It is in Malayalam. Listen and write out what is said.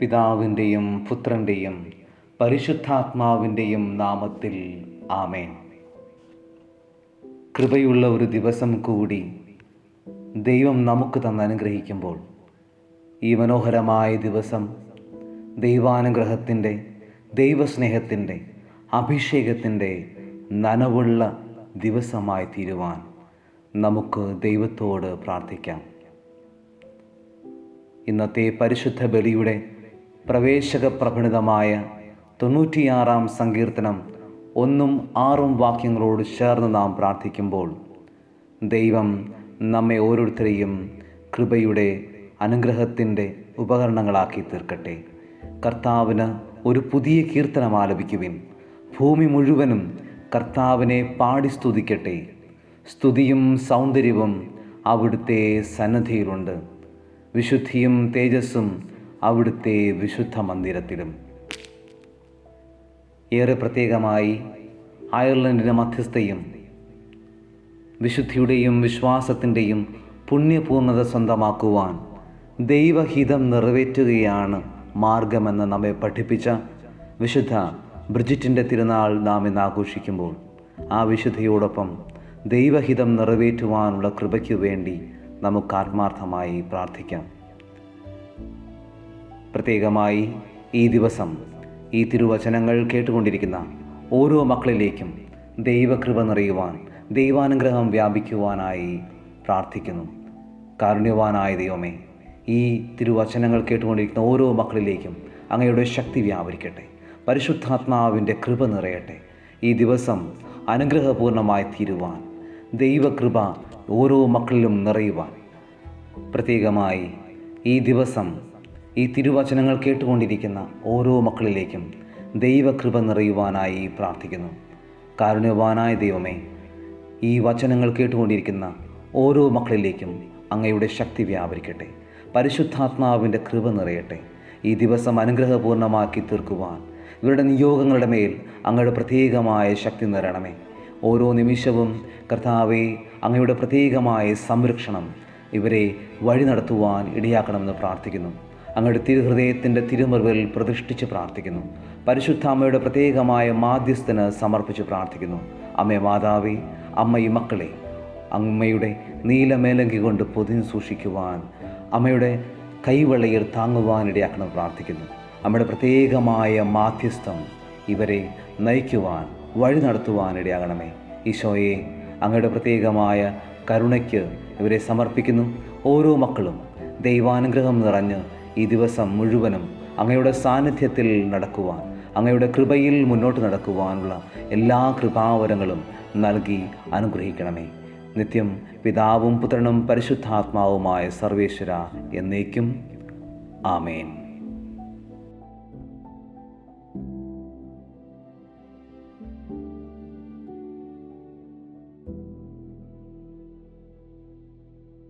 പിതാവിന്റെയും പുത്രന്റെയും പരിശുദ്ധാത്മാവിന്റെയും നാമത്തിൽ ആമേൻ. കൃപയുള്ള ഒരു ദിവസം കൂടി ദൈവം നമുക്ക് തന്ന് അനുഗ്രഹിക്കുമ്പോൾ ഈ മനോഹരമായ ദിവസം ദൈവാനുഗ്രഹത്തിന്റെ ദൈവസ്നേഹത്തിന്റെ അഭിഷേകത്തിന്റെ നനവുള്ള ദിവസമായി തീരുവാൻ നമുക്ക് ദൈവത്തോട് പ്രാർത്ഥിക്കാം. ഇന്നത്തെ പരിശുദ്ധ ബലിയുടെ പ്രവേശക പ്രഭണിതമായ തൊണ്ണൂറ്റിയാറാം സങ്കീർത്തനം ഒന്നും ആറും വാക്യങ്ങളോട് ചേർന്ന് നാം പ്രാർത്ഥിക്കുമ്പോൾ ദൈവം നമ്മെ ഓരോരുത്തരെയും കൃപയുടെ അനുഗ്രഹത്തിന്റെ ഉപകരണങ്ങളാക്കി തീർക്കട്ടെ. കർത്താവിന് ഒരു പുതിയ കീർത്തനം ആലപിക്കുവിൻ. ഭൂമി മുഴുവനും കർത്താവിനെ പാടി സ്തുതിക്കട്ടെ. സ്തുതിയും സൗന്ദര്യവും അവിടുത്തെ സന്നദ്ധിയിലുണ്ട് വിശുദ്ധിയും തേജസ്സും അവിടുത്തെ വിശുദ്ധ മന്ദിരത്തിലും. ഏറെ പ്രത്യേകമായി അയർലൻഡിന്റെ മധ്യസ്ഥയും വിശുദ്ധിയുടെയും വിശ്വാസത്തിന്റെയും പുണ്യപൂർണത സ്വന്തമാക്കുവാൻ ദൈവഹിതം നിറവേറ്റുകയാണ് മാർഗമെന്ന് നമ്മെ പഠിപ്പിച്ച വിശുദ്ധ ബ്രിജിറ്റിന്റെ തിരുനാൾ നാം ഇന്ന് ആഘോഷിക്കുമ്പോൾ ആ വിശുദ്ധിയോടൊപ്പം ദൈവഹിതം നിറവേറ്റുവാനുള്ള കൃപയ്ക്കു വേണ്ടി നമുക്ക് ആത്മാർത്ഥമായി പ്രാർത്ഥിക്കാം. പ്രത്യേകമായി ഈ ദിവസം ഈ തിരുവചനങ്ങൾ കേട്ടുകൊണ്ടിരിക്കുന്ന ഓരോ മക്കളിലേക്കും ദൈവകൃപ നിറയുവാൻ ദൈവാനുഗ്രഹം വ്യാപിക്കുവാനായി പ്രാർത്ഥിക്കുന്നു. കാരുണ്യവാനായ ദൈവമേ ഈ തിരുവചനങ്ങൾ കേട്ടുകൊണ്ടിരിക്കുന്ന ഓരോ മക്കളിലേക്കും അങ്ങയുടെ ശക്തി വ്യാപരിക്കട്ടെ. പരിശുദ്ധാത്മാവിന്റെ കൃപ നിറയട്ടെ. ഈ ദിവസം അനുഗ്രഹപൂർണമായി തീരുവാൻ ദൈവകൃപ ഓരോ മക്കളിലും നിറയുവാൻ പ്രത്യേകമായി ഈ ദിവസം ഈ തിരുവചനങ്ങൾ കേട്ടുകൊണ്ടിരിക്കുന്ന ഓരോ മക്കളിലേക്കും ദൈവകൃപ നിറയുവാനായി പ്രാർത്ഥിക്കുന്നു. കാരുണ്യവാനായ ദൈവമേ ഈ വചനങ്ങൾ കേട്ടുകൊണ്ടിരിക്കുന്ന ഓരോ മക്കളിലേക്കും അങ്ങയുടെ ശക്തി വ്യാപരിക്കട്ടെ. പരിശുദ്ധാത്മാവിന്റെ കൃപ നിറയട്ടെ. ഈ ദിവസം അനുഗ്രഹപൂർണമാക്കി തീർക്കുവാൻ ഇവരുടെ നിയോഗങ്ങളുടെ മേൽ അങ്ങയുടെ പ്രത്യേകമായ ശക്തി നിറയണമേ. ഓരോ നിമിഷവും കർത്താവെ അങ്ങയുടെ പ്രത്യേകമായ സംരക്ഷണം ഇവരെ വഴി നടത്തുവാൻ ഇടയാക്കണമെന്ന് പ്രാർത്ഥിക്കുന്നു. അങ്ങയുടെ തിരുഹൃദയത്തിന്റെ തിരുമറിവിൽ പ്രതിഷ്ഠിച്ച് പ്രാർത്ഥിക്കുന്നു. പരിശുദ്ധ അമ്മയുടെ പ്രത്യേകമായ മാധ്യസ്ഥന് സമർപ്പിച്ച് പ്രാർത്ഥിക്കുന്നു. അമ്മേ മാതാവി അമ്മയും മക്കളെ അമ്മയുടെ നീലമേലങ്കി കൊണ്ട് പൊതിഞ്ഞ് സൂക്ഷിക്കുവാൻ അമ്മയുടെ കൈവെള്ളയിൽ താങ്ങുവാനിടയാക്കണം പ്രാർത്ഥിക്കുന്നു. അമ്മയുടെ പ്രത്യേകമായ മാധ്യസ്ഥം ഇവരെ നയിക്കുവാൻ വഴി നടത്തുവാനിടയാകണമേ. ഈശോയെ അങ്ങയുടെ പ്രത്യേകമായ കരുണയ്ക്ക് ഇവരെ സമർപ്പിക്കുന്നു. ഓരോ മക്കളും ദൈവാനുഗ്രഹം നിറഞ്ഞ് ഈ ദിവസം മുഴുവനും അങ്ങയുടെ സാന്നിധ്യത്തിൽ നടക്കുവാൻ അങ്ങയുടെ കൃപയിൽ മുന്നോട്ട് നടക്കുവാനുള്ള എല്ലാ കൃപാവരങ്ങളും നൽകി അനുഗ്രഹിക്കണമേ. നിത്യം പിതാവും പുത്രനും പരിശുദ്ധാത്മാവുമായ സർവേശ്വര എന്നേക്കും. ആമേൻ.